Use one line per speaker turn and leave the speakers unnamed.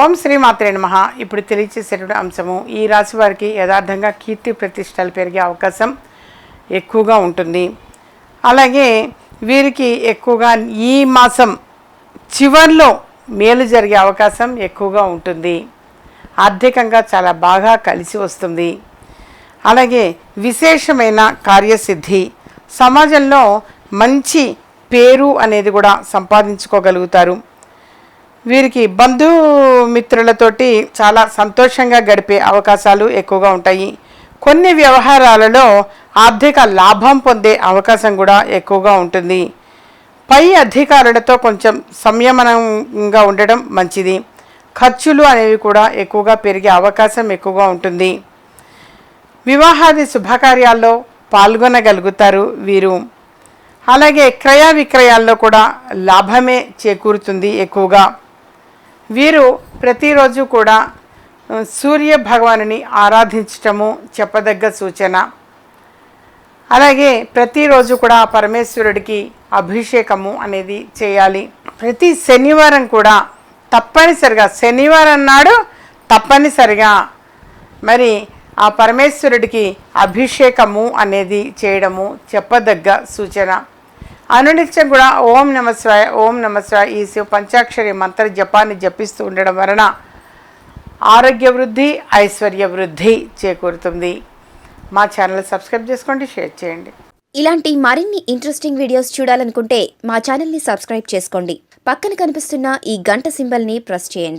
ఓం శ్రీ మాత్రే నమః. ఇప్పుడు తెలియచేసేటువంటి అంశము ఈ రాశి వారికి యథార్థంగా కీర్తి ప్రతిష్టలు పెరిగే అవకాశం ఎక్కువగా ఉంటుంది. అలాగే వీరికి ఎక్కువగా ఈ మాసం చివర్లో మేలు జరిగే అవకాశం ఎక్కువగా ఉంటుంది. ఆర్థికంగా చాలా బాగా కలిసి వస్తుంది. అలాగే విశేషమైన కార్యసిద్ధి సమాజంలో మంచి పేరు అనేది కూడా సంపాదించుకోగలుగుతారు. వీరికి బంధుమిత్రులతోటి చాలా సంతోషంగా గడిపే అవకాశాలు ఎక్కువగా ఉంటాయి. కొన్ని వ్యవహారాలలో ఆర్థిక లాభం పొందే అవకాశం కూడా ఎక్కువగా ఉంటుంది. పై అధికారులతో కొంచెం సంయమనంగా ఉండడం మంచిది. ఖర్చులు అనేవి కూడా ఎక్కువగా పెరిగే అవకాశం ఎక్కువగా ఉంటుంది. వివాహాది శుభకార్యాల్లో పాల్గొనగలుగుతారు వీరు. అలాగే క్రయ విక్రయాల్లో కూడా లాభమే చేకూరుతుంది ఎక్కువగా. వీరు ప్రతిరోజు కూడా సూర్య భగవానుని ఆరాధించటము చెప్పదగ్గ సూచన. అలాగే ప్రతిరోజు కూడా పరమేశ్వరుడికి అభిషేకము అనేది చేయాలి. ప్రతి శనివారం కూడా తప్పనిసరిగా శనివారం నాడు తప్పనిసరిగా మరి ఆ పరమేశ్వరుడికి అభిషేకము అనేది చేయడము చెప్పదగ్గ సూచన. అనునిత్యం కూడా ఓం నమస్వాయ ఓం నమస్వాయ ఈ శివ పంచాక్షరి మంత్ర జపాన్ని జపిస్తూ ఉండడం వలన ఆరోగ్య వృద్ధి ఐశ్వర్య వృద్ధి చేకూరుతుంది. మా ఛానల్ సబ్స్క్రైబ్ చేసుకోండి షేర్ చేయండి.
ఇలాంటి మరిన్ని ఇంట్రెస్టింగ్ వీడియోస్ చూడాలనుకుంటే మా ఛానల్ని సబ్స్క్రైబ్ చేసుకోండి. పక్కన కనిపిస్తున్న ఈ గంట సింబల్ని ప్రెస్ చేయండి.